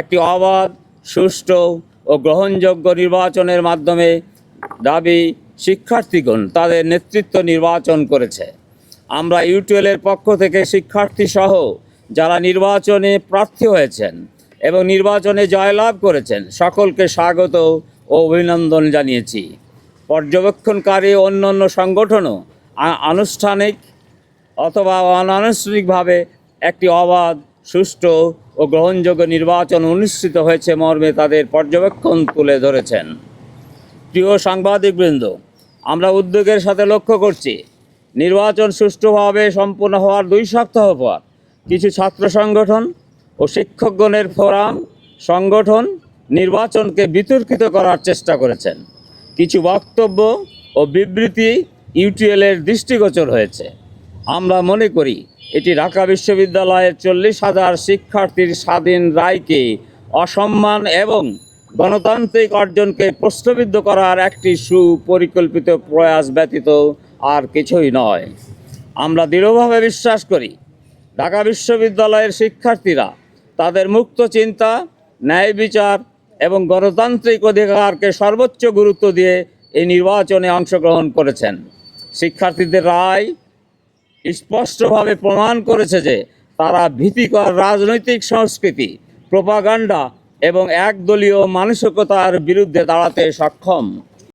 একটি অবাধ, সুষ্ঠু ও গ্রহণযোগ্য নির্বাচনের মাধ্যমে দাবি শিক্ষার্থীগণ তাদের নেতৃত্ব নির্বাচন করেছে। আমরা ইউটিএলের পক্ষ থেকে শিক্ষার্থী সহ যারা নির্বাচনে প্রার্থী হয়েছেন এবং নির্বাচনে জয়লাভ করেছেন, সকলকে স্বাগত ও অভিনন্দন জানিয়েছি। পর্যবেক্ষণকারী অন্য অন্য সংগঠনও আনুষ্ঠানিক অথবা অনানুষ্ঠানিকভাবে একটি অবাধ, সুষ্ঠু ও গ্রহণযোগ্য নির্বাচন অনুষ্ঠিত হয়েছে মর্মে তাদের পর্যবেক্ষণ তুলে ধরেছেন। প্রিয় সাংবাদিকবৃন্দ, আমরা উদ্যোগের সাথে লক্ষ্য করছি, নির্বাচন সুষ্ঠুভাবে সম্পূর্ণ হওয়ার দুই সপ্তাহ পর কিছু ছাত্র সংগঠন ও শিক্ষকগণের ফোরাম, সংগঠন নির্বাচনকে বিতর্কিত করার চেষ্টা করেছেন। কিছু বক্তব্য ও বিবৃতি ইউটিএলের দৃষ্টিগোচর হয়েছে। আমরা মনে করি এটি ঢাকা বিশ্ববিদ্যালয়ের চল্লিশ হাজার শিক্ষার্থীর স্বাধীন রায়কে অসম্মান এবং গণতান্ত্রিক অর্জনকে প্রশ্নবিদ্ধ করার একটি সুপরিকল্পিত প্রয়াস ব্যতীত আর কিছুই নয়। আমরা দৃঢ়ভাবে বিশ্বাস করি, ঢাকা বিশ্ববিদ্যালয়ের শিক্ষার্থীরা তাদের মুক্ত চিন্তা, ন্যায় বিচার এবং গণতান্ত্রিক অধিকারকে সর্বোচ্চ গুরুত্ব দিয়ে এই নির্বাচনে অংশগ্রহণ করেছেন। শিক্ষার্থীদের রায় স্পষ্টভাবে প্রমাণ করেছে যে তারা ভীতিকর রাজনৈতিক সংস্কৃতি প্রোপাগান্ডা এবং একদলীয় মানসিকতার বিরুদ্ধে দাঁড়াতে সক্ষম।